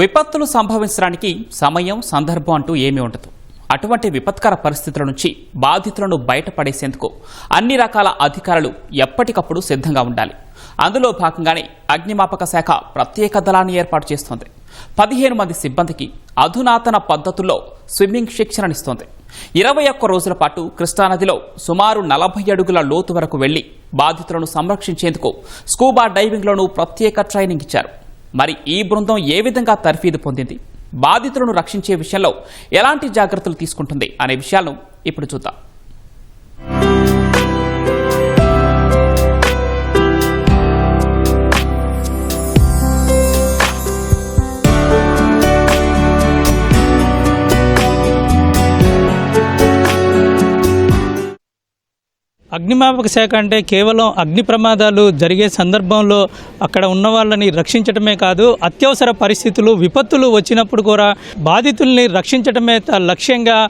విపత్తులు సంభవించడానికి సమయం సందర్భం అంటూ ఏమీ ఉండదు. అటువంటి విపత్కర పరిస్థితుల నుంచి బాధితులను బయటపడేసేందుకు అన్ని రకాల అధికారులు ఎప్పటికప్పుడు సిద్ధంగా ఉండాలి. అందులో భాగంగానే అగ్నిమాపక శాఖ ప్రత్యేక దళాన్ని ఏర్పాటు చేస్తోంది. పదిహేను మంది సిబ్బందికి అధునాతన పద్ధతుల్లో స్విమ్మింగ్ శిక్షణనిస్తోంది. ఇరవై ఒక్క రోజుల పాటు కృష్ణానదిలో సుమారు నలభై అడుగుల లోతు వరకు వెళ్ళి బాధితులను సంరక్షించేందుకు స్కూబా డైవింగ్లోనూ ప్రత్యేక ట్రైనింగ్ ఇచ్చారు. మరి ఈ బృందం ఏ విధంగా తర్ఫీదు పొందింది? బాధితులను రక్షించే విషయంలో ఎలాంటి జాగ్రత్తలు తీసుకుంటుంది? అనే విషయాలను ఇప్పుడు చూద్దాం. అగ్నిమాపక శాఖ అంటే కేవలం అగ్ని ప్రమాదాలు జరిగే సందర్భంలో అక్కడ ఉన్న వాళ్ళని రక్షించటమే కాదు అత్యవసర పరిస్థితులు విపత్తులు వచ్చినప్పుడు కూడా బాధితుల్ని రక్షించటమే త- లక్ష్యంగా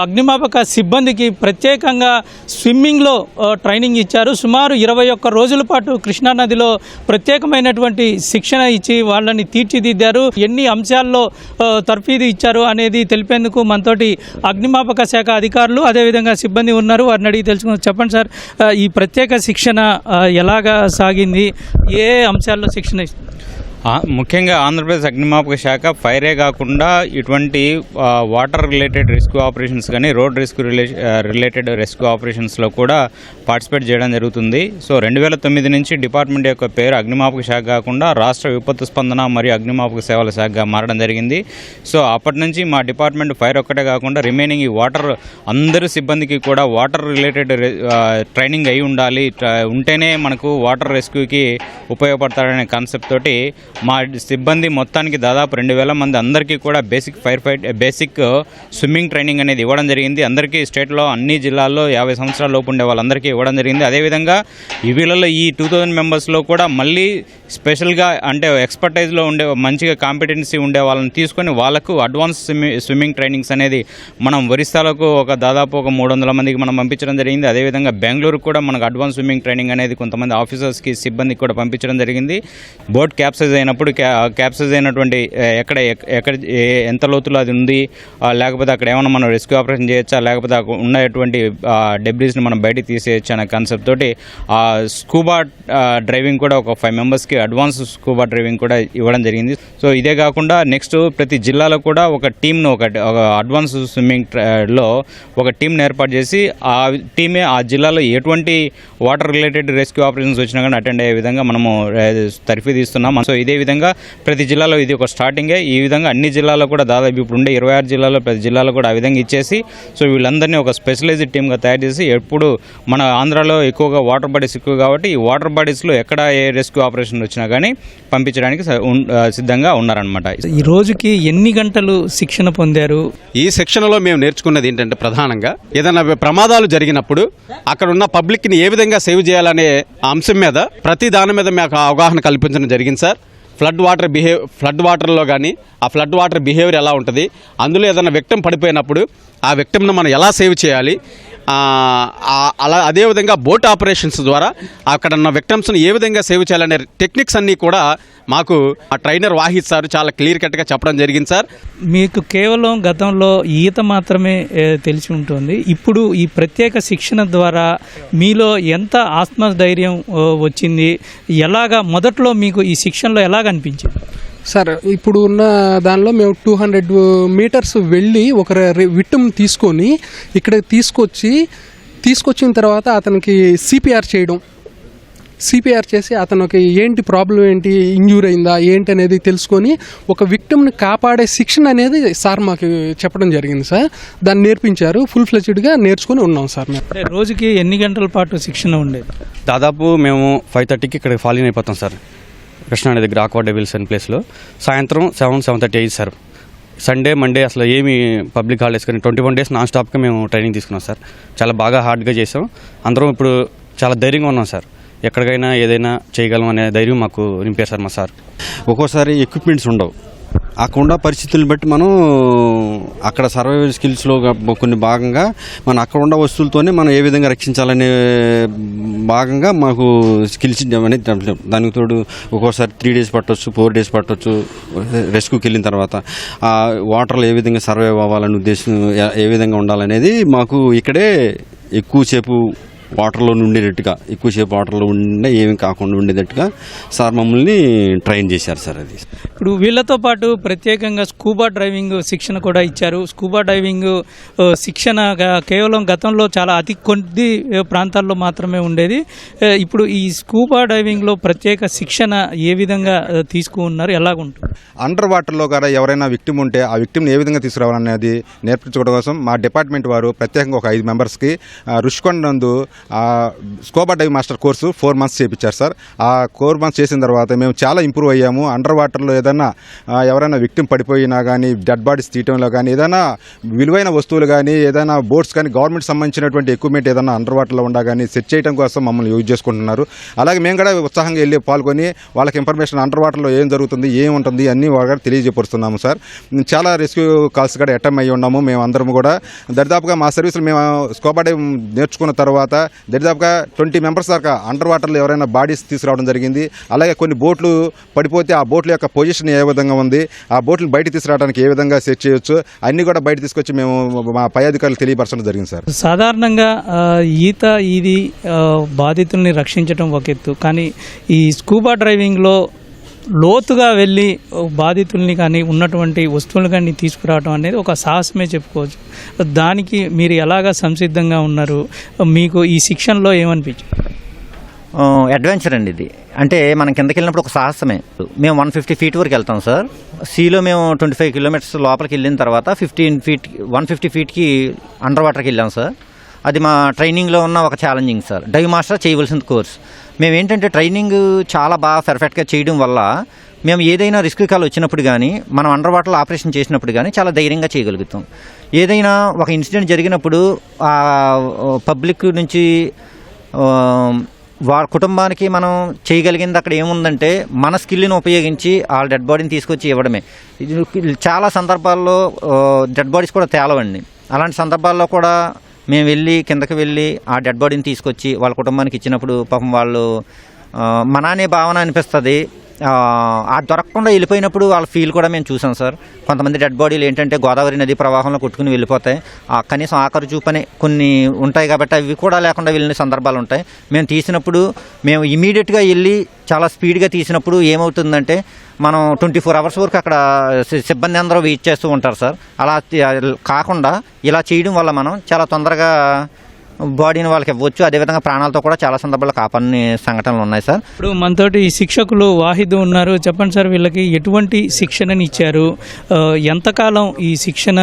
అగ్నిమాపక సిబ్బందికి ప్రత్యేకంగా స్విమ్మింగ్లో ట్రైనింగ్ ఇచ్చారు. సుమారు ఇరవై ఒక్క రోజుల పాటు కృష్ణానదిలో ప్రత్యేకమైనటువంటి శిక్షణ ఇచ్చి వాళ్ళని తీర్చిదిద్దారు. ఎన్ని అంశాల్లో తర్ఫీదు ఇచ్చారు అనేది తెలిపేందుకు మనతోటి అగ్నిమాపక శాఖ అధికారులు అదేవిధంగా సిబ్బంది ఉన్నారు. వారిని అడిగి తెలుసుకుని చెప్పండి సార్. సార్ ఈ ప్రత్యేక శిక్షణ ఎలాగా సాగింది? ఏ అంశాల్లో శిక్షణ ఇస్తారు? ముఖ్యంగా ఆంధ్రప్రదేశ్ అగ్నిమాపక శాఖ ఫైరే కాకుండా ఇటువంటి వాటర్ రిలేటెడ్ రెస్క్యూ ఆపరేషన్స్ కానీ road rescue rela related rescue ఆపరేషన్స్లో కూడా పార్టిసిపేట్ చేయడం జరుగుతుంది. సో రెండు వేల తొమ్మిది నుంచి డిపార్ట్మెంట్ యొక్క పేరు అగ్నిమాపక శాఖ కాకుండా రాష్ట్ర విపత్తు స్పందన మరియు అగ్నిమాపక సేవల శాఖగా మారడం జరిగింది. సో అప్పటి నుంచి మా డిపార్ట్మెంట్ ఫైర్ ఒక్కటే కాకుండా రిమైనింగ్ ఈ వాటర్ అందరు సిబ్బందికి కూడా వాటర్ రిలేటెడ్ ట్రైనింగ్ అయి ఉండాలి. ఉంటేనే మనకు వాటర్ రెస్క్యూకి ఉపయోగపడతాడనే కాన్సెప్ట్ తోటి మా సిబ్బంది మొత్తానికి దాదాపు రెండు వేల మంది అందరికీ కూడా basic fire fight basic swimming training అనేది ఇవ్వడం జరిగింది. అందరికీ స్టేట్లో అన్ని జిల్లాల్లో యాభై సంవత్సరాల లోపు ఉండే వాళ్ళందరికీ ఇవ్వడం జరిగింది. అదేవిధంగా ఈ వీళ్ళలో ఈ టూ థౌజండ్ మెంబర్స్లో కూడా మళ్ళీ స్పెషల్గా అంటే ఎక్స్పర్టైజ్లో ఉండే మంచిగా కాంపిటెన్సీ ఉండే వాళ్ళని తీసుకొని వాళ్ళకు అడ్వాన్స్ స్విమ్మింగ్ స్విమ్మింగ్ ట్రైనింగ్స్ అనేది మనం ఒరిస్సాలకు ఒక దాదాపు ఒక మూడు వందల మందికి మనం పంపించడం జరిగింది. అదేవిధంగా బెంగళూరు కూడా మనకు అడ్వాన్స్ స్విమ్మింగ్ ట్రైనింగ్ అనేది కొంతమంది ఆఫీసర్స్కి సిబ్బందికి కూడా పంపించడం జరిగింది. బోట్ క్యాప్సైజ్ అయినప్పుడు క్యా- క్యాప్సైజ్ అయినటువంటి ఎక్కడ ఎక్కడ ఎంత లోతులో అది ఉంది లేకపోతే అక్కడ ఏమైనా మనం రెస్క్యూ ఆపరేషన్ చేయొచ్చా లేకపోతే అక్కడ ఉన్నటువంటి డెబ్రీస్ని మనం బయటికి తీసేయచ్చు అనే కాన్సెప్ట్ తోటి ఆ స్కూబా డ్రైవింగ్ కూడా ఒక ఫైవ్ మెంబర్స్కి అడ్వాన్స్ స్కూబా డ్రైవింగ్ కూడా ఇవ్వడం జరిగింది. సో ఇదే కాకుండా నెక్స్ట్ ప్రతి జిల్లాలో కూడా ఒక టీంను ఒక ఒక అడ్వాన్స్ స్విమ్మింగ్లో ఒక టీంని ఏర్పాటు చేసి ఆ టీమే ఆ జిల్లాలో ఎటువంటి వాటర్ రిలేటెడ్ రెస్క్యూ ఆపరేషన్స్ వచ్చినా కానీ అటెండ్ అయ్యే విధంగా మనము తరఫీ తీస్తున్నాం. సో ఇదే విధంగా ప్రతి జిల్లాలో ఇది ఒక స్టార్టింగే. ఈ విధంగా అన్ని జిల్లాల్లో కూడా దాదాపు ఇప్పుడు ఉండే ఇరవై ఆరు జిల్లాలో ప్రతి జిల్లాలో కూడా ఆ విధంగా ఇచ్చేసి సో వీళ్ళందరినీ ఒక స్పెషలైజ్డ్ టీమ్గా తయారు చేసి ఎప్పుడు మన ఆంధ్రాలో ఎక్కువగా వాటర్ బాడీస్ ఎక్కువ కాబట్టి ఈ వాటర్ బాడీస్లో ఎక్కడ ఏ రెస్క్యూ ఆపరేషన్ వచ్చినా కానీ పంపించడానికి సిద్ధంగా ఉన్నారనమాట ఈ రోజుకి ఎన్ని గంటలు శిక్షణ పొందారు? ఈ శిక్షణలో మేము నేర్చుకున్నది ఏంటంటే ప్రధానంగా ఏదైనా ప్రమాదాలు జరిగినప్పుడు అక్కడ ఉన్న పబ్లిక్ని ఏ విధంగా సేవ్ చేయాలనే అంశం మీద ప్రతి దాని మీద మాకు అవగాహన కల్పించడం జరిగింది sir. Flood water behave flood వాటర్లో కానీ ఆ ఫ్లడ్ వాటర్ బిహేవియర్ ఎలా ఉంటుంది? అందులో ఏదైనా వ్యక్తం పడిపోయినప్పుడు ఆ వ్యక్తంను మనం ఎలా సేవ్ చేయాలి? అలా అదేవిధంగా బోట్ ఆపరేషన్స్ ద్వారా అక్కడ ఉన్న విక్టమ్స్ని ఏ విధంగా సేవ్ చేయాలనే టెక్నిక్స్ అన్నీ కూడా మాకు ఆ ట్రైనర్ వాహిద్ సార్ చాలా క్లియర్ కట్గా చెప్పడం జరిగింది సార్. మీకు కేవలం గతంలో ఈత మాత్రమే తెలిసి ఉంటుంది. ఇప్పుడు ఈ ప్రత్యేక శిక్షణ ద్వారా మీలో ఎంత ఆత్మధైర్యం వచ్చింది? ఎలాగా మొదట్లో మీకు ఈ శిక్షణలో ఎలాగ అనిపించింది? సార్ ఇప్పుడు ఉన్న దానిలో మేము టూ హండ్రెడ్ మీటర్స్ వెళ్ళి ఒక విట్టం తీసుకొని ఇక్కడ తీసుకొచ్చి తీసుకొచ్చిన తర్వాత అతనికి సిపిఆర్ చేయడం. సిపిఆర్ చేసి అతనికి ఏంటి ప్రాబ్లం ఏంటి ఇంజూర్ అయిందా ఏంటి అనేది తెలుసుకొని ఒక విక్టమ్ని కాపాడే శిక్షణ అనేది సార్ మాకు చెప్పడం జరిగింది సార్. దాన్ని నేర్పించారు. ఫుల్ ఫ్లెజ్డ్గా నేర్చుకొని ఉన్నాం సార్ మేము. అంటే రోజుకి ఎన్ని గంటల పాటు శిక్షణ ఉండేది? దాదాపు మేము ఫైవ్ థర్టీకి ఇక్కడ ఫాలిన్ అయిపోతాం సార్. కృష్ణానది దగ్గర ఆక్వా డెవిల్స్ అనే ప్లేస్లో సాయంత్రం సెవెన్ సెవెన్ థర్టీ అయ్యింది సార్ సండే మండే అసలు ఏమి పబ్లిక్ హాలిడేస్ కానీ ట్వంటీ వన్ డేస్ నాన్ స్టాప్గా మేము ట్రైనింగ్ తీసుకున్నాం సార్ చాలా బాగా హార్డ్గా చేసాం అందరం ఇప్పుడు చాలా ధైర్యంగా ఉన్నాం సార్ ఎక్కడికైనా ఏదైనా చేయగలం అనే ధైర్యం మాకు నింపారు సార్ మా సార్ ఒక్కోసారి ఎక్విప్మెంట్స్ ఉండవు. అక్కడ ఉన్న పరిస్థితులను బట్టి మనం అక్కడ సర్వైవల్ స్కిల్స్లో కొన్ని భాగంగా మనం అక్కడ ఉన్న వస్తువులతోనే మనం ఏ విధంగా రక్షించాలనే భాగంగా మాకు స్కిల్స్ అనేది దానికి తోడు ఒక్కోసారి త్రీ డేస్ పట్టవచ్చు ఫోర్ డేస్ పట్టవచ్చు రెస్క్యూకి వెళ్ళిన తర్వాత ఆ వాటర్లో ఏ విధంగా సర్వైవ్ అవ్వాలనే ఉద్దేశం ఏ విధంగా ఉండాలనేది మాకు ఇక్కడే ఎక్కువసేపు వాటర్లో ఉండేటట్టుగా ఎక్కువసేపు వాటర్లో ఉండే ఏమి కాకుండా ఉండేటట్టుగా సార్ మమ్మల్ని ట్రైన్ చేశారు సార్ అది. ఇప్పుడు వీళ్ళతో పాటు ప్రత్యేకంగా స్కూబా డ్రైవింగ్ శిక్షణ కూడా ఇచ్చారు. స్కూబా డ్రైవింగ్ శిక్షణ కేవలం గతంలో చాలా అతి కొద్ది ప్రాంతాల్లో మాత్రమే ఉండేది. ఇప్పుడు ఈ స్కూబా డ్రైవింగ్లో ప్రత్యేక శిక్షణ ఏ విధంగా తీసుకున్నారు? ఎలాగుంటుంది? అండర్ వాటర్లో కూడా ఎవరైనా విక్టిమ్ ఉంటే ఆ విక్టిమ్ని ఏ విధంగా తీసుకురావాలనేది నేర్పించుకోవడం కోసం మా డిపార్ట్మెంట్ వారు ప్రత్యేకంగా ఒక ఐదు మెంబర్స్కి రుషికొండ నందు scuba dive master course four months చేయించారు సార్. ఆ ఫోర్ మంత్స్ చేసిన తర్వాత మేము చాలా ఇంప్రూవ్ అయ్యాము. అండర్ వాటర్లో ఏదైనా ఎవరైనా విక్టిమ్ పడిపోయినా కానీ డెడ్ బాడీస్ తీయటంలో కానీ ఏదైనా విలువైన వస్తువులు కానీ ఏదైనా బోట్స్ కానీ గవర్నమెంట్ సంబంధించినటువంటి ఎక్విప్మెంట్ ఏదైనా అండర్ వాటర్లో ఉండా కానీ సెట్ చేయడం కోసం మమ్మల్ని యూజ్ చేసుకుంటున్నారు. అలాగే మేము కూడా ఉత్సాహంగా వెళ్ళి పాల్గొని వాళ్ళకి ఇన్ఫర్మేషన్ అండర్ వాటర్లో ఏం జరుగుతుంది ఏం ఉంటుంది అన్నీ వాళ్ళకి తెలియజేపరుస్తున్నాము సార్. చాలా రెస్క్యూ కాల్స్ కూడా అటెండ్ అయ్యి ఉన్నాము. మేము అందరం కూడా దరిదాపుగా మా సర్వీసులు మేము స్కోబా డైవ్ నేర్చుకున్న తర్వాత దరిదాపుగా ట్వంటీ మెంబర్స్ దాకా అండర్ వాటర్లో ఎవరైనా బాడీస్ తీసుకురావడం జరిగింది. అలాగే కొన్ని బోట్లు పడిపోతే ఆ బోట్ల యొక్క పొజిషన్ ఏ విధంగా ఉంది ఆ బోట్లు బయట తీసుకురావడానికి ఏ విధంగా సెట్ చేయొచ్చు అన్నీ కూడా బయట తీసుకొచ్చి మేము మా పై అధికారులు తెలియపరచడం జరిగింది సార్. సాధారణంగా ఈత ఇది బాధితుల్ని రక్షించడం ఒక ఎత్తు. కానీ ఈ స్కూబా డ్రైవింగ్లో లోతుగా వెళ్ళి బాధితుల్ని కానీ ఉన్నటువంటి వస్తువులు కానీ తీసుకురావడం అనేది ఒక సాహసమే చెప్పుకోవచ్చు. దానికి మీరు ఎలాగా సంసిద్ధంగా ఉన్నారు? మీకు ఈ శిక్షణలో ఏమనిపించింది? అడ్వెంచర్ అండి ఇది. అంటే మనం కిందకి వెళ్ళినప్పుడు ఒక సాహసమే. మేము వన్ ఫిఫ్టీ ఫీట్ వరకు వెళ్తాం సార్. సీలో మేము ట్వంటీ ఫైవ్ కిలోమీటర్స్ లోపలికి వెళ్ళిన తర్వాత ఫిఫ్టీన్ ఫీట్ వన్ ఫిఫ్టీ ఫీట్కి అండర్ వాటర్కి వెళ్ళాం సార్. అది మా ట్రైనింగ్లో ఉన్న ఒక ఛాలెంజింగ్ సార్ డైవ్ మాస్టర్ చేయవలసిన కోర్స్. మేము ఏంటంటే ట్రైనింగ్ చాలా బాగా పర్ఫెక్ట్గా చేయడం వల్ల మేము ఏదైనా రిస్క్ కాల్ వచ్చినప్పుడు కానీ మనం అండర్ వాటర్లో ఆపరేషన్ చేసినప్పుడు కానీ చాలా ధైర్యంగా చేయగలుగుతాం. ఏదైనా ఒక ఇన్సిడెంట్ జరిగినప్పుడు ఆ పబ్లిక్ నుంచి వాళ్ళ కుటుంబానికి మనం చేయగలిగింది అక్కడ ఏముందంటే మన స్కిల్ని ఉపయోగించి ఆ డెడ్ బాడీని తీసుకొచ్చి ఇవ్వడమే. చాలా సందర్భాల్లో డెడ్ బాడీస్ కూడా తేలవండి. అలాంటి సందర్భాల్లో కూడా మేము వెళ్ళి కిందకి వెళ్ళి ఆ డెడ్ బాడీని తీసుకొచ్చి వాళ్ళ కుటుంబానికి ఇచ్చినప్పుడు పాపం వాళ్ళు మన మనానే భావన అనిపిస్తుంది. ఆ, దొరకకుండా వెళ్ళిపోయినప్పుడు వాళ్ళ ఫీల్ కూడా మేము చూసాం సార్ కొంతమంది డెడ్ బాడీలు ఏంటంటే గోదావరి నది ప్రవాహంలో కొట్టుకుని వెళ్ళిపోతాయి. ఆ కనీసం ఆఖరు చూపని కొన్ని ఉంటాయి కాబట్టి అవి కూడా లేకుండా వెళ్ళిన సందర్భాలు ఉంటాయి. మేము తీసినప్పుడు మేము ఇమీడియట్గా వెళ్ళి చాలా స్పీడ్గా తీసినప్పుడు ఏమవుతుందంటే మనం ట్వంటీ ఫోర్ అవర్స్ వరకు అక్కడ సిబ్బంది అందరూ వెయిట్ చేస్తూ ఉంటారు సార్ అలా కాకుండా ఇలా చేయడం వల్ల మనం చాలా తొందరగా బాడీని వాళ్ళకి ఇవ్వచ్చు. అదేవిధంగా ప్రాణాలతో కూడా చాలా సందర్భాల్లో కాపాడిన సంఘటనలు ఉన్నాయి సార్. ఇప్పుడు మనతోటి శిక్షకులు వాహిద్ ఉన్నారు. చెప్పండి సార్ వీళ్ళకి ఎటువంటి శిక్షణని ఇచ్చారు? ఎంతకాలం ఈ శిక్షణ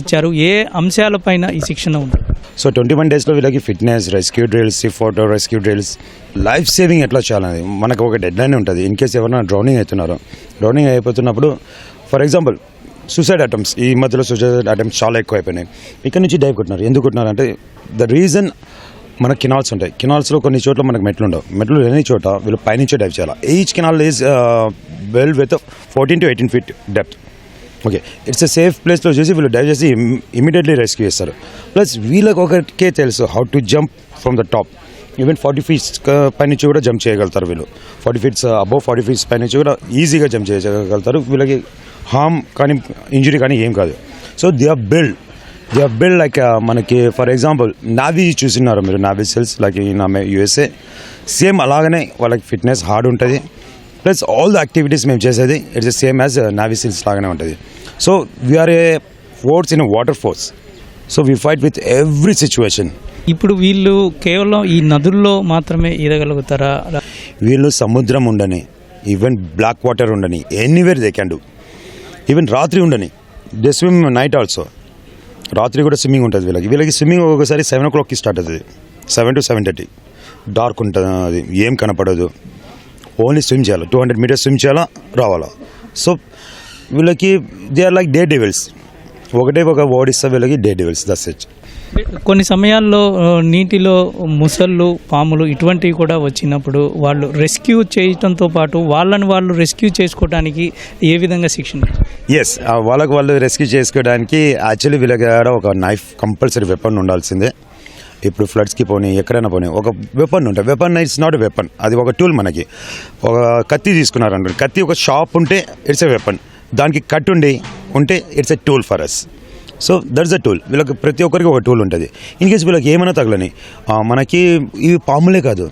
ఇచ్చారు? ఏ అంశాలపైన ఈ శిక్షణ ఉంది? సో ట్వంటీ వన్ డేస్లో వీళ్ళకి fitness rescue drills photo rescue drills life saving ఎట్లా చేయాలనేది. మనకు ఒక డెడ్ లైన్ ఉంటుంది. ఇన్ కేస్ ఎవరైనా డ్రౌనింగ్ అవుతున్నారు. డ్రౌనింగ్ అయిపోతున్నప్పుడు ఫర్ ఎగ్జాంపుల్ సూసైడ్ అటెంప్ట్స్ ఈ మధ్యలో సూసైడ్ అటెంప్ట్స్ చాలా ఎక్కువ అయిపోయినాయి ఇక్కడ నుంచి డైవ్ కొట్టినారు. ఎందుకు కొట్టినారు అంటే ద రీజన్ మన కెనాల్స్ ఉంటాయి. కెనాల్స్లో కొన్ని చోట్ల మనకు మెట్లు ఉండవు. మెట్లు లేని చోట వీళ్ళు పైనుంచే డైవ్ చేయాలి? Each canal is well with fourteen to eighteen feet depth okay it's a safe ప్లేస్లో చేసి వీళ్ళు డైవ్ చేసి ఇమీడియట్లీ రెస్క్యూ చేస్తారు. ప్లస్ వీళ్ళకి ఒకరికే తెలుసు how to jump from the top even forty feets పైనుంచి కూడా జంప్ చేయగలుగుతారు వీళ్ళు. Forty feets above forty feets పైనుంచి కూడా ఈజీగా జంప్ చేయగలుగుతారు. వీళ్ళకి హార్మ్ కానీ ఇంజురీ కానీ ఏం కాదు. So they are build they are build like మనకి ఫర్ ఎగ్జాంపుల్ నావీ చూసినారు మీరు? Navy seals like in USA same అలాగనే వాళ్ళకి ఫిట్నెస్ హార్డ్ ఉంటుంది. ప్లస్ ఆల్ ద యాక్టివిటీస్ మేము చేసేది it's same as navy seals లాగానే ఉంటుంది. So we're a force in water force so we fight with every situation ఇప్పుడు వీళ్ళు కేవలం ఈ నదుల్లో మాత్రమే ఈదగలుగుతారా? వీళ్ళు సముద్రం ఉండని ఈవెన్ బ్లాక్ వాటర్ ఉండని anywhere they can do even రాత్రి ఉండని. దే స్విమ్ నైట్ ఆల్సో రాత్రి కూడా స్విమ్మింగ్ ఉంటుంది వీళ్ళకి. వీళ్ళకి స్విమ్మింగ్ ఒకసారి సెవెన్ ఓ క్లాక్కి స్టార్ట్ అవుతుంది. Seven to seven thirty dark ఉంటుంది అది ఏం కనపడదు. ఓన్లీ స్విమ్ చేయాలి. టూ హండ్రెడ్ మీటర్స్ స్విమ్ చేయాలా? రావాలా. సో వీళ్ళకి they are like the devils ఒకటే ఒక ఓడిస్తా వీళ్ళకి డే డెవిల్స్ దస్ ఇట్ కొన్ని సమయాల్లో నీటిలో ముసళ్ళు పాములు ఇటువంటివి కూడా వచ్చినప్పుడు వాళ్ళు రెస్క్యూ చేయటంతో పాటు వాళ్ళని వాళ్ళు రెస్క్యూ చేసుకోవడానికి ఏ విధంగా శిక్షణ ఎస్ వాళ్ళకు వాళ్ళు రెస్క్యూ చేసుకోవడానికి యాక్చువల్లీ వీళ్ళకి ఆడ ఒక నైఫ్ కంపల్సరీ వెపన్ ఉండాల్సిందే. ఇప్పుడు ఫ్లడ్స్కి పోనీ ఎక్కడైనా పోనీ ఒక వెపన్ ఉంటాయి వెపన్ ఇట్స్ నాట్ వెపన్ అది ఒక టూల్ మనకి. ఒక కత్తి తీసుకున్నారనుకోండి కత్తి ఒక షాప్ ఉంటే ఇట్స్ ఎ వెపన్ దానికి కట్ ఉండి ఉంటే it's a tool for us so that's a tool వీళ్ళకి ప్రతి ఒక్కరికి ఒక టూల్ ఉంటుంది. ఇన్ కేస్ వీళ్ళకి ఏమైనా తగలని మనకి ఇవి పాములే కాదు.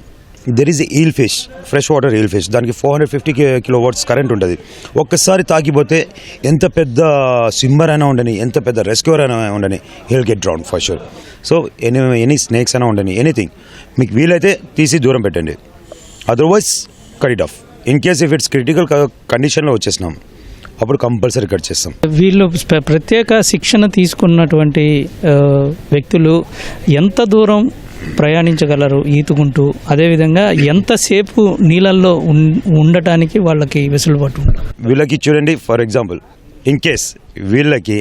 There is eel fish fresh water eel fish దానికి four hundred fifty kilowatts current ఉంటుంది. ఒక్కసారి తాకిపోతే ఎంత పెద్ద స్విమ్మర్ అయినా ఉండని ఎంత పెద్ద రెస్క్యూర్ అయినా ఉండని he'll get drown for sure so any any snakes అయినా ఉండని ఎనీథింగ్ మీకు వీలైతే తీసి దూరం పెట్టండి. Otherwise cut it off in case if it's critical కండిషన్లో వచ్చేసినాం. అప్పుడు కంపల్సరీ కట్ చేస్తాం. వీళ్ళు ప్రత్యేక శిక్షణ తీసుకున్నటువంటి వ్యక్తులు ఎంత దూరం ప్రయాణించగలరు ఈతుకుంటూ అదేవిధంగా ఎంతసేపు నీళ్ళల్లో ఉండటానికి వాళ్ళకి వెసులుబాటు వీళ్ళకి చూడండి ఫర్ ఎగ్జాంపుల్ ఇన్ కేస్ వీళ్ళకి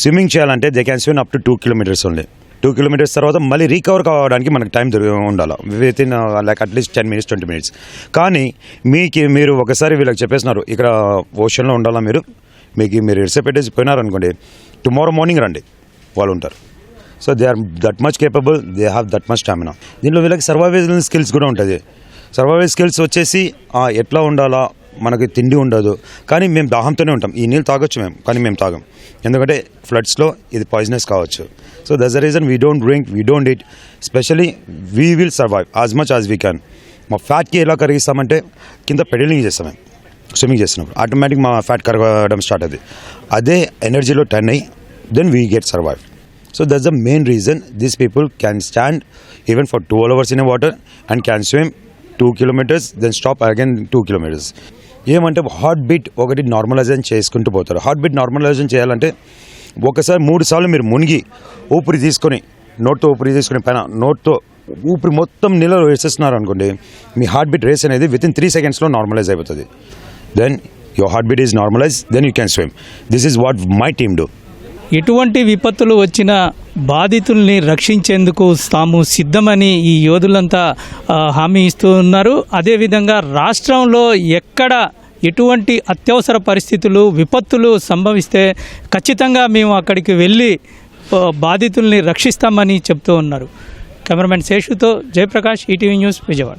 స్విమ్మింగ్ చేయాలంటే they can swim up to two kilometres only. Two kilometres తర్వాత మళ్ళీ రీకవర్ కావడానికి మనకు టైం ఉండాలి. Within like at least ten minutes twenty minutes కానీ మీకు మీరు ఒకసారి వీళ్ళకి చెప్పేసినారు ఇక్కడ ఓషన్లో ఉండాలా మీరు? మీకు మీరు ఇడిసే పెట్టేసి పోయినారనుకోండి టుమారో మార్నింగ్ రండి. వాళ్ళు ఉంటారు. So they are that much capable they have that much stamina దీనిలో వీళ్ళకి సర్వైవల్ స్కిల్స్ కూడా ఉంటుంది. సర్వైవల్ స్కిల్స్ వచ్చేసి ఎట్లా ఉండాలా మనకి తిండి ఉండదు. కానీ మేము దాహంతోనే ఉంటాం. ఈ నీళ్ళు తాగొచ్చు మేము కానీ మేము తాగం. ఎందుకంటే ఫ్లడ్స్లో ఇది పాయిజనస్ కావచ్చు. So thus the reason we don't drink we don't it specially we will survive as much as we can మా ఫ్యాట్కి ఎలా కరిగిస్తామంటే కింద పెడలింగ్ చేస్తాం మేము. స్విమ్మింగ్ చేస్తున్నప్పుడు ఆటోమేటిక్ మా ఫ్యాట్ కరగడం స్టార్ట్ అవుతుంది అదే ఎనర్జీలో టర్న్ అయ్యి then we get survive so that's the main reason these people can stand even for two hours in water and can swim two kilometres then stop again two kilometres ఏమంటే heart beat ఒకటి normalisation చేసుకుంటూ పోతారు. Heart beat normalisation చేయాలంటే ఒకసారి మూడు సార్లు మీరు మునిగి ఊపిరి తీసుకొని నోట్తో ఊపిరి తీసుకుని పైన నోట్తో ఊపిరి మొత్తం నీళ్ళలో వేసేస్తున్నారు అనుకోండి మీ హార్ట్ బీట్ రేస్ అనేది విత్ ఇన్ త్రీ సెకండ్స్లో నార్మలైజ్ అయిపోతుంది. Then your heart beat is normalise then you can swim this is what my team do ఎటువంటి విపత్తులు వచ్చినా బాధితుల్ని రక్షించేందుకు తాము సిద్ధమని ఈ యోధులంతా హామీ ఇస్తూ ఉన్నారు. అదేవిధంగా రాష్ట్రంలో ఎక్కడ ఎటువంటి అత్యవసర పరిస్థితులు విపత్తులు సంభవిస్తే ఖచ్చితంగా మేము అక్కడికి వెళ్ళి బాధితుల్ని రక్షిస్తామని చెప్తూ ఉన్నారు. కెమెరామెన్ శేషుతో జయప్రకాష్ ఈటీవీ న్యూస్ విజయవాడ.